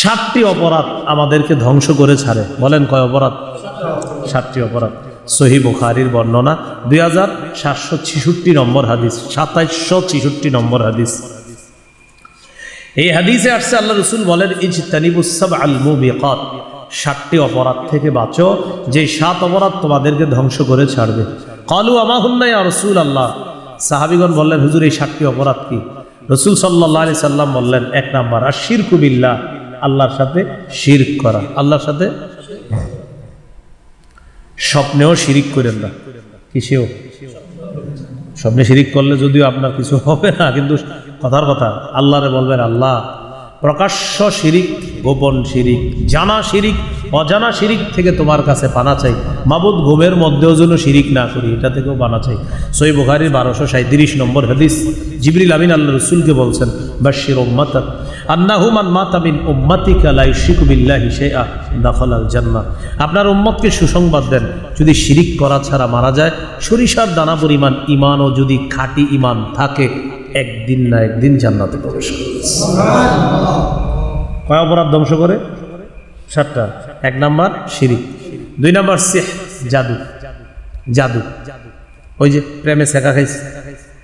সাতটি অপরাধ আমাদেরকে ধ্বংস করে ছাড়ে। বলেন কয় অপরাধ? সাতটি অপরাধ। সহি বুখারির বর্ণনা, দুই হাজার সাতশো ছিষট্টি নম্বর হাদিস, সাতাইশশো ছিষট্টি নম্বর হাদিস। এই হাদিসে আসছে, আল্লাহ রসুল বলেন ইজ তানিবুসাব আল মুবিকাত সাতটি অপরাধ থেকে বাঁচো, যে সাত অপরাধ তোমাদেরকে ধ্বংস করে ছাড়বে। কলু আমাহুন্নাই রসুল আল্লাহ সাহাবিগণ বললেন, হুজুর, এই সাতটি অপরাধ কি? রসুল সাল্লাহ আলি সাল্লাম বললেন, এক নাম্বার আর শির কুবিল্লা আল্লাহর সাথে শির করা। আল্লাহর সাথে স্বপ্নেও শিরিক করেন না। কিসেও? স্বপ্নে শিরিক করলে যদিও আপনার কিছু হবে না, কিন্তু কথার কথা, আল্লাহরে বলবেন, আল্লাহ, প্রকাশ্য শিরিক, গোপন শিরিক, জানা শিরিক অজানা শিরিক থেকে তোমার কাছে পানা চাই। মাবুদ ঘুমের মধ্যেও যেন শিরিক না করি এটা থেকেও পানা চাই। সই বুখারির বারোশো সাঁত্রিশ নম্বর হাদিস। জিবরিল আমিন আল্লাহ রসুলকে বলছেন বাশির উম্মাতা আন্নাহুমান মাতামিন উম্মাতিকা লাই শিকুবিল্লাহি শেআ দাখলাল জান্নাহ। আপনার উম্মতকে সুসংবাদ দেন যদি শিরিক করা ছাড়া মারা যায় সরিষার দানা পরিমাণ ইমানও যদি খাঁটি ইমান থাকে একদিন না একদিন জান্নাতে প্রবেশ করবে। কয় অপরাধ ধ্বংস করে? সাতটা। এক নাম্বার শিরিক দুই নাম্বার সেহ, জাদু। জাদু। ওই যে প্রেমে শেখা খাইছে।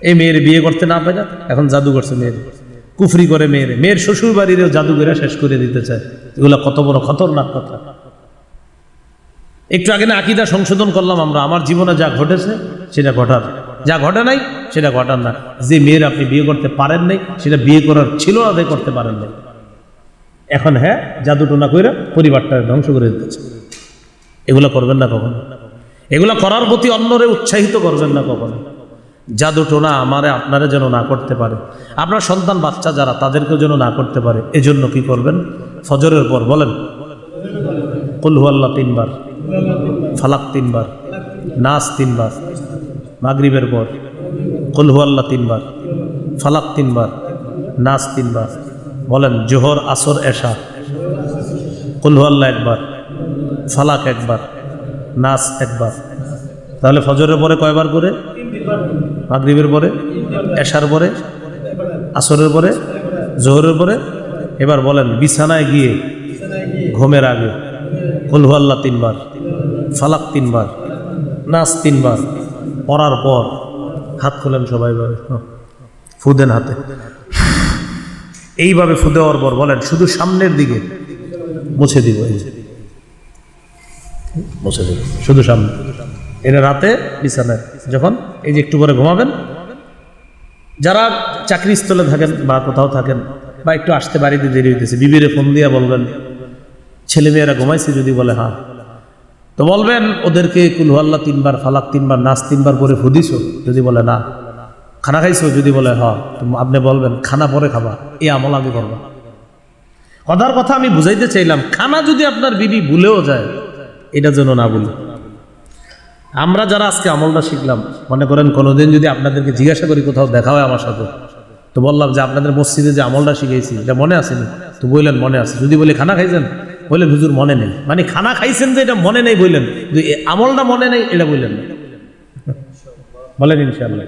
এই মেয়ের বিয়ে করতে না পারে এখন জাদু করছে মেয়ের। কুফরি করে মেয়ের। মেয়ের শ্বশুর বাড়িরেও জাদু করে শেষ করে দিতে চায়। এগুলো কত বড় খতরনাক কথা। একটু আগে না আকিদা সংশোধন করলাম আমরা। আমার জীবনে যা ঘটেছে, সেটা ঘটার। যা ঘটে নাই, সেটা ঘটার না। যে মেয়ের আপনি বিয়ে করতে পারেন নাই, সেটা বিয়ে করার ছিল না করতে পারেন নাই। এখন হ্যাঁ জাদু টোনা করে পরিবারটা ধ্বংস করে দিতেছে। এগুলো করবেন না কখনো? এগুলো করার প্রতি অন্যরে উৎসাহিত করবেন না কখনো? জাদু টোনা আমারে, আপনারা যেন না করতে পারে। আপনার সন্তান, বাচ্চা যারা, তাদেরকেও যেন না করতে পারে। এজন্য কি করবেন? ফজরের পর বলেন কুলহু আল্লাহ তিনবার, ফালাক তিনবার নাচ তিনবার, মাগরিবের পর কুলহু আল্লাহ তিনবার, ফালাক তিনবার নাচ তিনবার। বলেন, জোহর, আসর, এশা। কুলহু আল্লাহ একবার ফালাক একবার, নাচ একবার। তাহলে ফজরের পরে কয়বার করে? মাগরিবের পরে, এশার পরে, আসরের পরে, জোহরের পরে? এবার বলেন, বিছানায় গিয়ে, ঘুমের আগে কুলহু আল্লাহ তিনবার ফালাক তিনবার, নাচ তিনবার, পড়ার পর, হাত খোলেন সবাই ভাবে ফুদেন হাতে। এইভাবে ফুদে পর বলেন, শুধু সামনের দিকে মুছে দিব, এই। মুছে দিব। শুধু সামনে। এটা রাতে বিছানায়। যখন এই যে একটু পরে ঘুমাবেন, যারা চাকরি স্থলে থাকেন বা কোথাও থাকেন বা একটু আসতে বাড়িতে দেরি হইতেছে, বিবিরে ফোন দিয়া বলবেন ছেলে মেয়েরা ঘুমাইছে যদি বলে হ্যাঁ। তো বলবেন, ওদেরকে কুলহাল্লা তিনবার, ফালাক তিনবার, নাচ তিনবার করে ফুদিছো যদি বলে, না। খানা খাইছো যদি বলে, হ আপনি বলবেন, খানা পরে খাবা, এই আমল আমি করবা। কথার কথা আমি বুঝাইতে চাইলাম, খানা যদি আপনার বিবি ভুলেও যায়, এটা যেন না বলি। আমরা যারা আজকে আমলটা শিখলাম, মনে করেন কোনোদিন যদি আপনাদেরকে জিজ্ঞাসা করি, কোথাও দেখা হয় আমার সাথে, তো বললাম যে, আপনাদের মসজিদে যে আমলটা শিখেছি, এটা মনে আসেনি তো বললেন, মনে আছে। যদি বলি, খানা খাইছেন? বললেন, হুজুর মনে নেই। মানে খানা খাইছেন যে, এটা মনে নেই, বললেন। আমলটা মনে নেই, এটা বললেন না। বলেন ইনশাআল্লাহ।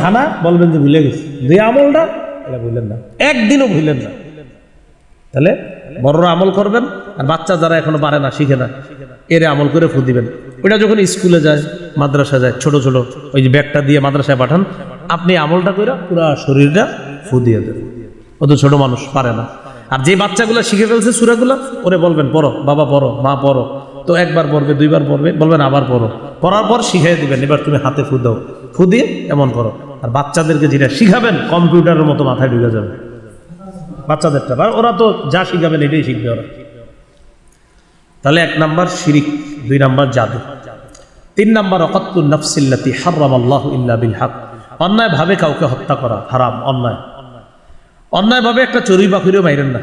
খানা বলবেন যে ভুলে গেছি। দুই আমলটা, এটা বললেন না। একদিনও ভুলেন না। তাহলে বড়রা আমল করবেন, আর বাচ্চা যারা এখনও পারে না, শিখে না, এরে আমল করে ফু দিবেন। ওটা যখন স্কুলে যায়, মাদ্রাসা যায়, ছোট ছোট, ওই যে ব্যাগটা দিয়ে মাদ্রাসায় পাঠান, আপনি আমলটা করে পুরো শরীরটা ফু দিয়ে দেন। ও তো ছোট মানুষ পারে না। আর যে বাচ্চাগুলো শিখে ফেলছে সুরাগুলো, ওরে বলবেন, পড়ো, বাবা, পড়ো, মা, পড়ো। তো একবার পড়বে, দুইবার পড়বে, বলবেন আবার পড়ো। পড়ার পর শিখিয়ে দিবেন, এবার তুমি হাতে ফু দাও। ফু দিয়ে এমন করো। আর বাচ্চাদেরকে যেটা শিখাবেন, কম্পিউটারের মতো মাথায় ঢুকে যাবে। বাচ্চাদেরটা ওরা তো যা শিখাবেন এটাই শিখবে ওরা। তাহলে এক নাম্বার শিরিক, দুই নাম্বার জাদু। তিন নাম্বার অকত্তুল নফসিল্লাতি হারাম আল্লাহ ইল্লা বিল হক। অন্যায়ভাবে কাউকে হত্যা করা, হারাম, অন্যায়। অন্যায়ভাবে একটা চড়ুই পাখিরও মাইরেন না।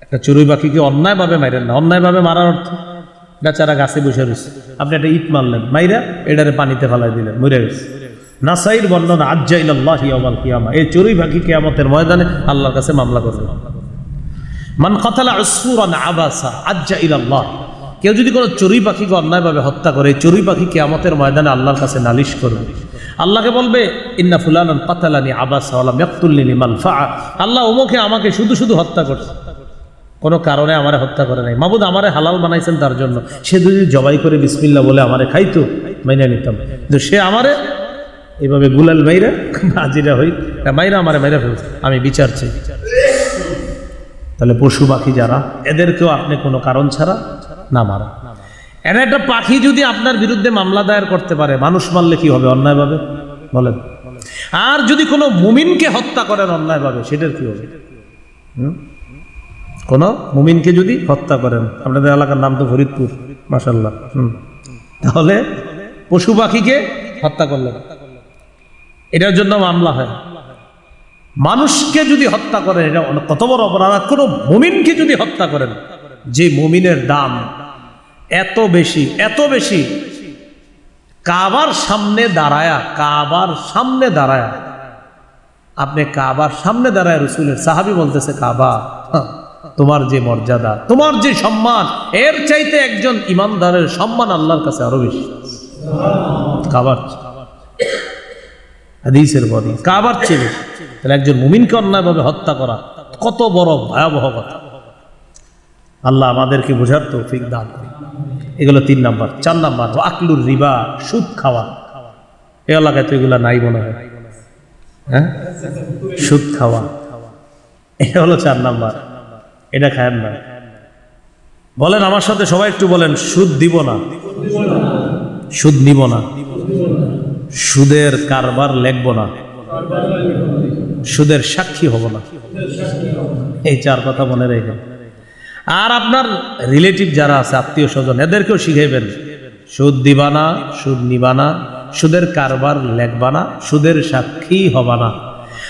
একটা চড়ুই পাখিকে অন্যায়ভাবে মাইরেন না। অন্যায়ভাবে মারার অর্থ? বেচারা গাছে বসে রয়েছে। আপনি একটা ইট মারলেন, মাইরা এটারে পানিতে ফেলাই দিলেন, মরে গেছে। নাসাইর বর্ণনা ইয়ামাল কিয়ামা। এই চড়ুই পাখি কিয়ামতের ময়দানে আল্লাহর কাছে মামলা করবে। মান কথালা আসুরান আবাসা, আজ্জা ইলাল্লাহ। কেউ যদি কোনো চড়ুই পাখিকে অন্যায়ভাবে হত্যা করে চড়ুই পাখি কেয়ামতের ময়দানে আল্লাহর কাছে নালিশ করবে। আল্লাহকে বলবে, ইন্না ফুলানান কাতালানি আবাসা ওয়ালাম ইয়াকতুলনি লিমান ফা আল্লাহ ওমকে আমাকে শুধু শুধু হত্যা করছে। কোনো কারণে আমারে হত্যা করে নাই। মাবুদ আমারে হালাল বানাইছেন তার জন্য। সে যদি জবাই করে বিসমিল্লা বলে আমারে খাইতো, মাইনা নিতাম। কিন্তু সে আমারে এভাবে গুলাল মাইরা হাজিরা হই, মাইরা আমারে মাইরা ফেলছে। আমি বিচার চাই। তাহলে পশু পাখি যারা, এদেরকেও আপনি কোনো কারণ ছাড়া না মারা এরা একটা পাখি যদি আপনার বিরুদ্ধে মামলা দায়ের করতে পারে, মানুষ মারলে কি হবে অন্যায়ভাবে বলেন। আর যদি কোনো মুমিনকে হত্যা করেন অন্যায়ভাবে সেটার কি হবে? হুম? কোন মুমিনকে যদি হত্যা করেন আপনাদের এলাকার নাম তো ফরিদপুর মাসাল্লাহ হুম। তাহলে পশু পাখিকে হত্যা করলেন। এটার জন্য মামলা হয়। মানুষকে যদি হত্যা করেন এটা কত বড় অপরাধ কোনো মুমিনকে যদি হত্যা করেন যে মুমিনের দাম এত বেশি এত বেশি কাবার সামনে দাঁড়ায়া কাবার সামনে দাঁড়ায়া আপনি কাবার সামনে দাঁড়ায় রসুলের সাহাবি বলতেছে কাবা হ্যাঁ, তোমার যে মর্যাদা, তোমার যে সম্মান, এর চাইতে একজন ইমানদারের সম্মান আল্লাহর কাছে আরও বেশি। কাবার হাদিসের বদি। কাবার চেয়ে বেশি। তাহলে একজন মুমিনকে অন্যায়ভাবে হত্যা করা কত বড় ভয়াবহ কথা। আল্লাহ আমাদেরকে বোঝার তৌফিক দান এগুলো তিন নাম্বার। চার নাম্বার আকলুর রিবা, সুদ খাওয়া। এ এলাকায় তো এগুলো নাই মনে হয়। হ্যাঁ? সুদ খাওয়া। এটা হলো চার নাম্বার। এটা খায়েন না। বলেন আমার সাথে সবাই একটু বলেন, সুদ দিব না। সুদ নিব না। সুদের কারবার লেখব না। সুদের সাক্ষী হব না। এই চার কথা মনে রেখেন আর আপনার রিলেটিভ যারা আছে আত্মীয় স্বজন এদেরকেও শিখাইবেন। সুদ দিবানা সুদ নিবানা সুদের কারবার লেখবানা সুদের সাক্ষী হবানা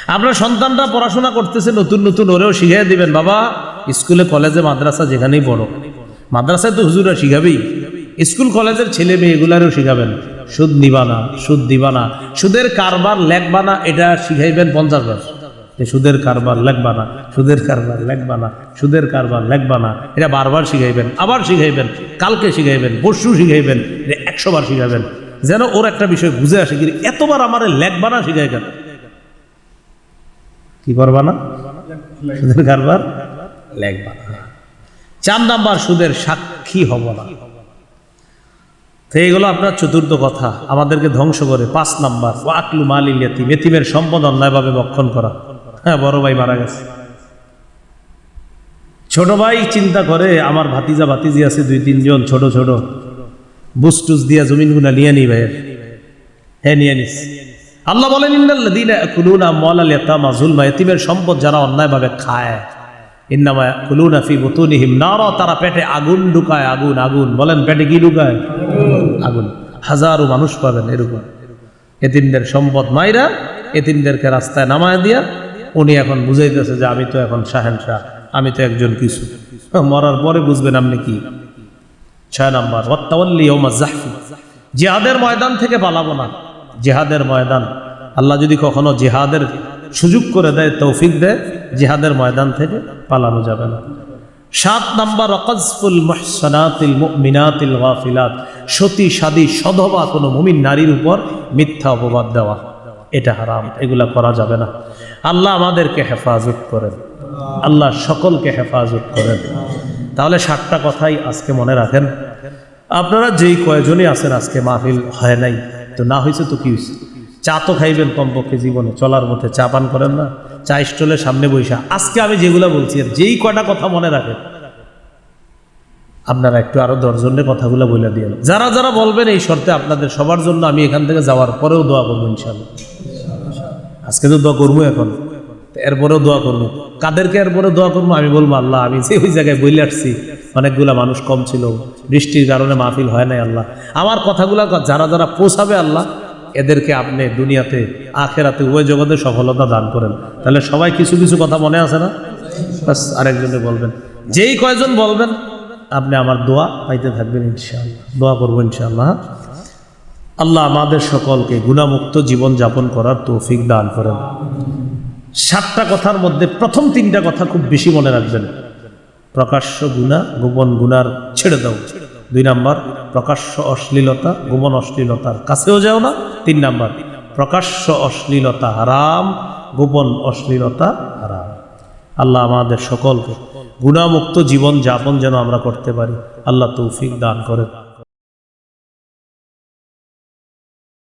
আপনার সন্তানরা পড়াশোনা করতেছে নতুন নতুন ওরেও শিখাই দিবেন, বাবা। স্কুলে, কলেজে, মাদ্রাসা যেখানেই পড়ো। মাদ্রাসায় তো হুজুরা শিখাবেই। স্কুল, কলেজের ছেলে মেয়েগুলারও শিখাবেন। সুদ নিবানা সুদ দিবানা সুদের কারবার লেখবানা এটা শিখাইবেন পঞ্চাশ বার। যে সুদের কারবার লেখবানা সুদের কারবার লেখবানা সুদের কারবার লেখবানা এটা বারবার শিখাইবেন, আবার শিখাইবেন, কালকে শিখাইবেন, পরশু শিখাইবেন, এটা একশো বার শিখাইবেন যেন ওর একটা বিষয় বুঝে আসে কি, এতবার আমার লেখবা না শিখাই কেন কি করবা না? সুদের কারবার? লেখবা না চার নাম্বার সুদের সাক্ষী হব না। তো এইগুলো আপনার চতুর্থ কথা। আমাদেরকে ধ্বংস করে পাঁচ নাম্বার। ও আকলু মালিল ইয়াতিম। এতিমের সম্পদ অন্যায়ভাবে বক্ষণ করা। হ্যাঁ বড় ভাই মারা গেছে। ছোট ভাই চিন্তা করে, আমার ভাতিজা ভাতিজি আছে, দুই, তিনজন, ছোট ছোট। বুসটুস দিয়া জমিনগুনা নিয়ে নি ভাইয়ের। হ্যাঁ নিয়ে নিস। আল্লাহ বলেন, ইন্নাল্লাযীনা ইয়াকুলুনা আমওয়ালাল ইয়াতামা যুলমা ইয়াতীমের সম্পদ যারা অন্যায়ভাবে খায়। ইন্নামা ইয়াকুলুনা ফি বুতুনিহিম নারা, তারা পেটে আগুন ঢুকায়, আগুন আগুন। বলেন, পেটে কি ঢুকায়? আগুন। হাজারো মানুষ পাবেন এরকম এতিমদের সম্পদ মাইরা এতিমদেরকে রাস্তায় নামায় দিয়া উনি এখন বুঝাইতেছে যে আমি তো এখন শাহেন শাহ আমি তো একজন কিছু। মরার পরে বুঝবেন আপনি কি? ছয় নম্বর, ওয়াত্তাওয়াল্লি ইয়াউমা জাহফি জিহাদের ময়দান থেকে পালাবো না। জেহাদের ময়দান। আল্লাহ যদি কখনো জিহাদের সুযোগ করে দেয়, তৌফিক দেয়, জিহাদের ময়দান থেকে পালানো যাবে না। সাত নাম্বার, অকজফুল মহসানাতিল মিনাতিল গাফিলাত। সতী সাদী সধবা, কোনো মুমিন নারীর উপর মিথ্যা অপবাদ দেওয়া, এটা হারাম, এগুলা করা যাবে না। আল্লাহ আমাদেরকে হেফাজত করেন। আল্লাহ সকলকে হেফাজত করেন। তাহলে সাতটা কথাই আজকে মনে রাখেন। আপনারা যেই কয়জনই আছেন আজকে মাহফিল হয় নাই, তো না হয়েছে তো কি হয়েছে? চা তো খাইবেন কমপক্ষে জীবনে, চলার মধ্যে চা পান করেন না। চা স্টলের সামনে বৈশা আজকে আমি যেগুলো বলছি, আর যেই কয়টা কথা মনে রাখেন, আপনারা একটু আরও দশজনের কথাগুলো বলে দিয়ে যারা যারা বলবেন এই শর্তে আপনাদের সবার জন্য আমি এখান থেকে যাওয়ার পরেও দোয়া করব ইনশাল্লাহ আজকে তো দোয়া করব এখন। এরপরেও দোয়া করব। কাদেরকে এরপরে দোয়া করব? আমি বলব, আল্লাহ, আমি যে ওই জায়গায় বইলে আসছি, অনেকগুলা মানুষ কম ছিল। বৃষ্টির কারণে মাহফিল হয় নাই, আল্লাহ। আমার কথাগুলো যারা যারা পৌঁছাবে, আল্লাহ এদেরকে আপনি দুনিয়াতে, আখেরাতে, উভয় জগতে সফলতা দান করেন। তাহলে সবাই কিছু কিছু কথা মনে আছে না? বাস আরেকজনে বলবেন। যেই কয়জন বলবেন, আপনি আমার দোয়া পাইতে থাকবেন ইনশাআল্লাহ। দোয়া করব ইনশাআল্লাহ। আল্লাহ আমাদের সকলকে গুণামুক্ত জীবন যাপন করার তৌফিক দান করেন। সাতটা কথার মধ্যে প্রথম তিনটা কথা খুব বেশি মনে রাখবেন। প্রকাশ্য গুণা, গোপন গুণার ছেড়ে দাও। দুই নাম্বার, প্রকাশ্য অশ্লীলতা, গোপন অশ্লীলতার কাছেও যাও না। তিন নাম্বার, প্রকাশ্য অশ্লীলতা হারাম, গোপন অশ্লীলতা হারাম। আল্লাহ আমাদের সকলকে গুণামুক্ত জীবন যাপন যেন আমরা করতে পারি। আল্লাহ তৌফিক দান করেন।